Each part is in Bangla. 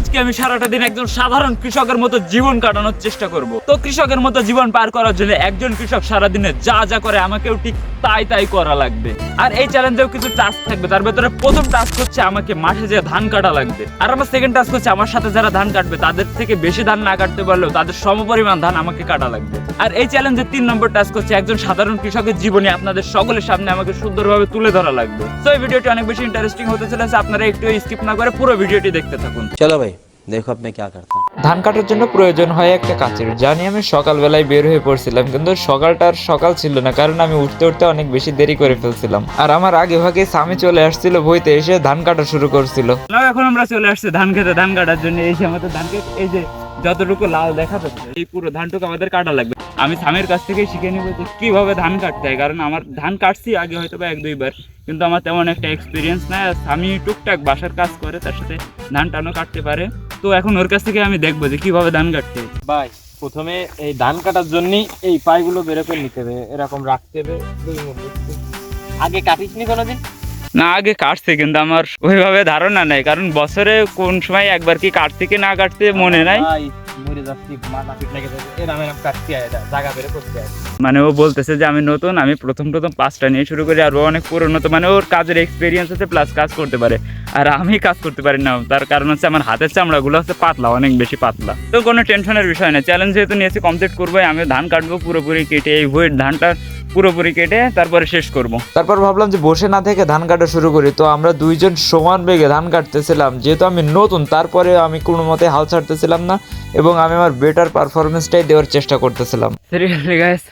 আজকে আমি সারাটা দিন একজন সাধারণ কৃষকের মতো জীবন কাটানোর চেষ্টা করব। তো কৃষকের মতো জীবন পার করার জন্য একজন কৃষক সারা দিনে যা যা করে আমাকেও ঠিক তাই তাই করা লাগবে। আর এই চ্যালেঞ্জেও কিছু টাস্ক থাকবে। তার ভেতরে প্রথম টাস্ক হচ্ছে আমাকে মাঠে যে ধান কাটা লাগবে। আর আমার সেকেন্ড টাস্ক হচ্ছে আমার সাথে যারা ধান কাটবে, তাদের থেকে বেশি ধান না কাটতে পারলেও তাদের সমপরিমাণ ধান আমাকে কাটা লাগবে। আর এই চ্যালেঞ্জের তিন নম্বর টাস্ক হচ্ছে একজন সাধারণ কৃষকের জীবনে আপনাদের সকলের সামনে আমাকে সুন্দরভাবে তুলে ধরা লাগবে। তো এই ভিডিওটি অনেক বেশি ইন্টারেস্টিং হতে চলেছে। আপনারা একটু স্কিপ না করে পুরো ভিডিওটি দেখতে থাকুন। চলো ভাই। দেখো আপনি কি করতাম ধান কাটার জন্য প্রয়োজন হয় একটা কাঁচির। জানি আমি সকালবেলায় বের হয়ে পড়ছিলাম কিন্তু সকালটা আর সকাল ছিল না কারণ আমি উঠতে উঠতে অনেক বেশি দেরি করে ফেলছিলাম। আর আমার আগে ভাগে স্বামী চলে আসছিল বইতে এসে ধান কাটা শুরু করছিল। এখন আমরা চলে আসছি ধান খেতে ধান কাটার জন্য। এই যে আমাদের ধান খেতে এই যে যতটুকু লাল দেখা যাচ্ছে এই পুরো ধানটুকু আমাদের কাটা লাগবে। আমি স্বামীর কাছ থেকে শিখে নিব যে কীভাবে ধান কাটতে হয় কারণ আমার ধান কাটছি আগে হয়তো বা এক দুইবার কিন্তু আমার তেমন একটা এক্সপিরিয়েন্স নাই। স্বামী টুকটাক বাসার কাজ করে তার সাথে ধান টানও কাটতে পারে। তো এখন ওর কাছ থেকে আমি দেখব যে কীভাবে ধান কাটতে। ভাই প্রথমে এই ধান কাটার জন্য এই পাইগুলো বের করে নিতে হবে। এরকম রাখতে হবে। আগে কাটিস নি কোনোদিন? না আগে কাটছে কিন্তু আমার ওইভাবে ধারণা নেই। কারণ বছরে কোন সময় একবার কি কাটতে কি না কাটতে মনে নাই। মানে ও বলতেছে যে আমি নতুন আমি প্রথম প্রথম পাঁচটা নিয়ে শুরু করি আর ও অনেক পুরনো। তো মানে ওর কাজের এক্সপিরিয়েন্স আছে প্লাস কাজ করতে পারে। আর আমি কাজ করতে পারি না। তার কারণ হচ্ছে আমার হাতের চামড়াগুলো হচ্ছে পাতলা অনেক বেশি পাতলা। তো কোনো টেনশনের বিষয় না। চ্যালেঞ্জ যেহেতু নিয়েছি কমপ্লিট করব আমি ধান কাটবো পুরোপুরি কেটে এই ভুয়ের ধানটা পুরোপুরি কেটে তারপরে শেষ করব। তারপর ভাবলাম যে বসে না থেকে ধান কাটা শুরু করি। তো আমরা দুইজন সমান বেগে ধান কাটতেছিলাম। যেহেতু আমি নতুন তারপরে আমি কোনো মতে হাল ছাড়তেছিলাম না এবং আমি আমার বেটার পারফরমেন্সটাই দেওয়ার চেষ্টা করতেছিলাম। সিরিয়াসলি গাইস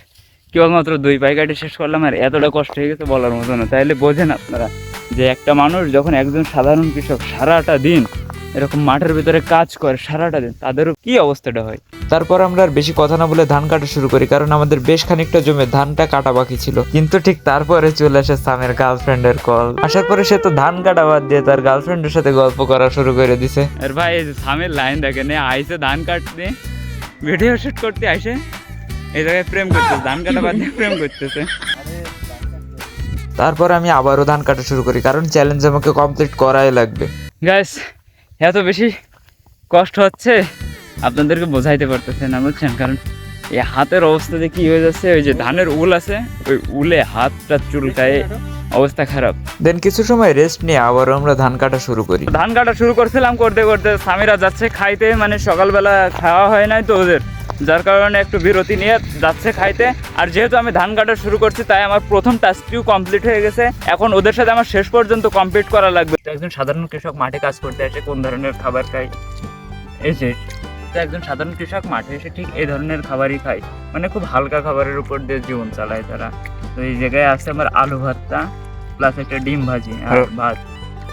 কেবলমাত্র দুই পাই কাটে শেষ করলাম আর এতটা কষ্ট হয়ে গেছে বলার মতো না। তাইলে বোঝেন আপনারা। যে একটা মানুষ যখন একজন সাধারণ কৃষক সারাটা দিন এরকম মাঠের ভিতরে কাজ করে সারাটা দিন তাদেরও কি অবস্থাটা হয়? তারপর আমরা আর বেশি কথা না বলে ধান কাটা শুরু করি কারণ আমাদের বেশ খানিকটা জমে ধানটা কাটা বাকি ছিল। কিন্তু ঠিক তারপরে চলে আসে সামের গার্লফ্রেন্ডের কল। আসার পরে সে তো ধান কাটা বাদ দিয়ে তার গার্লফ্রেন্ডের সাথে গল্প করা শুরু করে দিছে। আর ভাই এই যে সামের লাইন দেখে নে আইসে ধান কাটতে ভিডিও শুট করতে আইসে এই জায়গায় প্রেম করতেছে ধান কাটা বাদ দিয়ে প্রেম করতেছে। তারপর আমি আবারও ধান কাটা শুরু করি কারণ চ্যালেঞ্জ আমাকে কমপ্লিট করাই লাগবে। গ্যাস এত বেশি কষ্ট হচ্ছে? আপনাদেরকে বোঝাইতে পারতেছে না বুঝছেন? কারণ এই হাতের অবস্থা যে কি হয়ে যাচ্ছে ওই যে ধানের উল আছে ওই উলে হাতটা চুলকায় অবস্থা খারাপ। দেন কিছু সময় রেস্ট নিয়ে আবারও আমরা ধান কাটা শুরু করি। ধান কাটা শুরু করছিলাম করতে করতে স্বামীরা যাচ্ছে খাইতে মানে সকালবেলা খাওয়া হয় নাই তো ওদের। যার কারণে একটু বিরতি নিয়ে যাচ্ছে খাইতে। আর যেহেতু আমি ধান কাটা শুরু করছি তাই আমার প্রথম টাস্কটিও কমপ্লিট হয়ে গেছে। এখন ওদের সাথে আমার শেষ পর্যন্ত কমপ্লিট করা লাগবে। একজন সাধারণ কৃষক মাঠে কাজ করতে আসে কোন ধরনের খাবার খায়? যে তো একজন সাধারণ কৃষক মাঠে এসে ঠিক এই ধরনের খাবারই খায়। মানে খুব হালকা খাবারের উপর দিয়ে জীবন চালায় তারা। তো এই জায়গায় আছে আমার আলু ভাতটা প্লাস একটা ডিম ভাজি আর ভাত।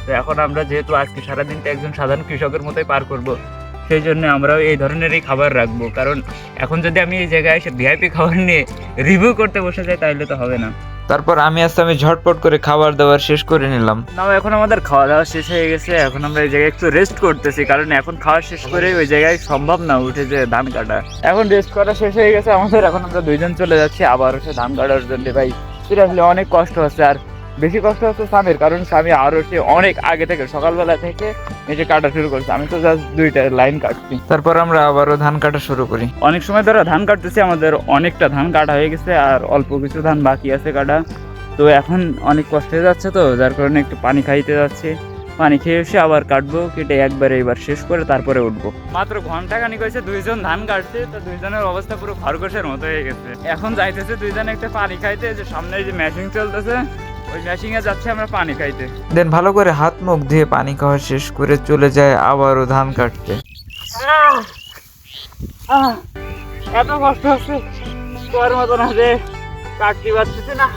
তো এখন আমরা যেহেতু আজকে সারাদিনটা একজন সাধারণ কৃষকের মতোই পার করব সেই জন্য আমরাও এই ধরনেরই খাবার রাখব। কারণ এখন যদি আমি এই জায়গায় এসে ভিআইপি খাবার নিয়ে রিভিউ করতে বসে যাই তাহলে তো হবে না। তারপর আমি আসতে আমি ঝটপট করে খাবার দাবার শেষ করে নিলাম। না এখন আমাদের খাওয়া দাওয়া শেষ হয়ে গেছে। এখন আমরা এই জায়গায় একটু রেস্ট করতেছি কারণ এখন খাওয়া শেষ করে ওই জায়গায় সম্ভব না উঠে যে ধান কাটা। এখন রেস্ট করা শেষ হয়ে গেছে। আমাদের এখন আমরা দুইজন চলে যাচ্ছি আবার হচ্ছে ধান কাটার জন্য। ভাই সিরিয়াসলি অনেক কষ্ট হচ্ছে। আর বেশি কষ্ট হচ্ছে স্বামীর কারণ স্বামী আরও সে অনেক আগে থেকে সকালবেলা থেকে যে কাটা শুরু করছে। আমি তো জাস্ট দুইটা লাইন কাটছি। তারপর আমরা আবারও ধান কাটা শুরু করি। অনেক সময় ধরে ধান কাটতেছি আমাদের অনেকটা ধান কাটা হয়ে গেছে আর অল্প কিছু ধান বাকি আছে কাটা। তো এখন অনেক কষ্ট হয়ে যাচ্ছে তো যার কারণে একটু পানি খাইতে যাচ্ছে। পানি খেয়ে এসে আবার কাটবো কেটে একবারে এবার শেষ করে তারপরে উঠবো। মাত্র ঘণ্টা খানিক হয়েছে দুইজন ধান কাটছে তো দুইজনের অবস্থা পুরো খরগোশের মতো হয়ে গেছে। এখন যাইতেছে দুইজন একটা পানি খাইতে যে সামনে যে মেশিন চলতেছে ওই মেশিনে যাচ্ছে আমরা পানি খাইতে। দেন ভালো করে হাত মুখ ধুয়ে পানি খাওয়া শেষ করে চলে যায় আবারও ধান কাটতে। আহ, এত কষ্ট হচ্ছে। তোর মতো না যে কাটতে পারতেছে না।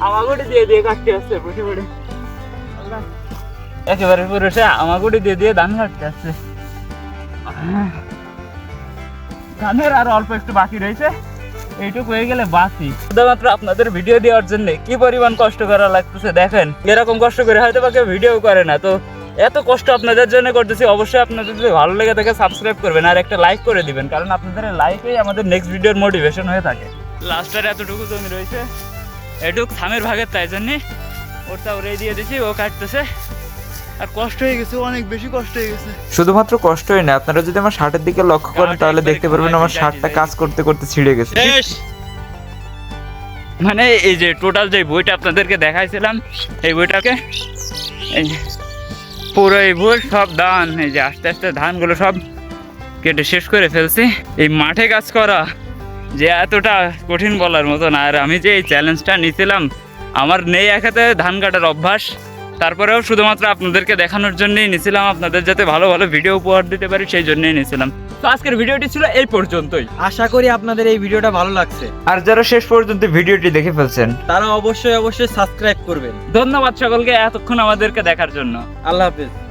আমাগুড়ি দিয়ে দিয়ে কাটতে আসছে বসে বসে। একেবারে পুরুষে আমাগুড়ি দিয়ে দিয়ে ধান কাটতে আসছে ধানের আর অল্প একটু বাকি রয়েছে। এইটুকু হয়ে গেলে বাকি শুধুমাত্র আপনাদের ভিডিও দেওয়ার জন্য কি পরিমাণ কষ্ট করা লাগতেছে দেখেন। এরকম কষ্ট করে হয়তো বা কেউ ভিডিও করে না। তো এত কষ্ট আপনাদের জন্য করতেছি অবশ্যই আপনাদের যদি ভালো লেগে থাকে সাবস্ক্রাইব করবেন আর একটা লাইক করে দিবেন কারণ আপনাদের লাইকেই আমাদের নেক্সট ভিডিওর মোটিভেশন হয়ে থাকে। লাস্টের এতটুকু জমি রয়েছে। এটুক থামের ভাগের তাই জন্যে ওরটা ওরে দিয়ে দিছি ও কাটতেছে। আর কষ্ট হয়ে গেছে অনেক বেশি কষ্ট হয়ে গেছে। শুধুমাত্র কষ্টই না আপনারা যদি আমার শার্টের দিকে লক্ষ্য করেন তাহলে দেখতে পারবেন আমার শার্টটা কাজ করতে করতে ছিঁড়ে গেছে। মানে এই যে টোটাল যে বইটা আপনাদেরকে দেখাইছিলাম এই বইটাকে এই যে পুরো এই বই সব ধান এই যে আস্তে আস্তে ধানগুলো সব কেটে শেষ করে ফেলছি। এই মাঠে কাজ করা যে এতটা কঠিন বলার মতন আর আমি যে এই চ্যালেঞ্জটা নিয়েছিলাম আমার নেই একাতে ধান কাটার অভ্যাস। তারপরেও শুধুমাত্র আপনাদেরকে দেখানোর জন্যই নিয়েছিলাম আপনাদের যাতে ভালো ভালো ভিডিও উপহার দিতে পারি সেই জন্যই নিয়েছিলাম তো আজকের ভিডিওটি ছিল এই পর্যন্তই। আশা করি আপনাদের এই ভিডিওটা ভালো লাগছে। আর যারা শেষ পর্যন্ত ভিডিওটি দেখে ফেলছেন তারা অবশ্যই অবশ্যই সাবস্ক্রাইব করবেন। ধন্যবাদ সকলকে এতক্ষণ আমাদেরকে দেখার জন্য। আল্লাহ হাফেজ।